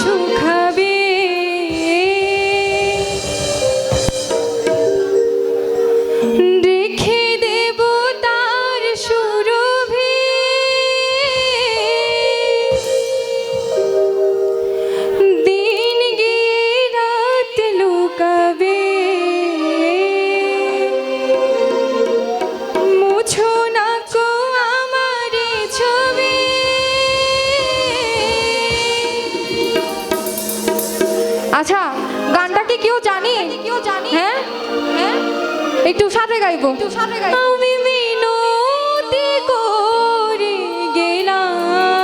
সুখ আচ্ছা গানটা কি কেউ জানি? কেউ জানি? হ্যাঁ? হ্যাঁ? একটু সাথে গাইবো? একটু সাথে গাইবো। আমি মিনতি করে গেলাম।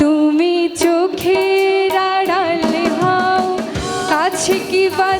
তুমি চোখে আড়ালে হও কাছে কি বা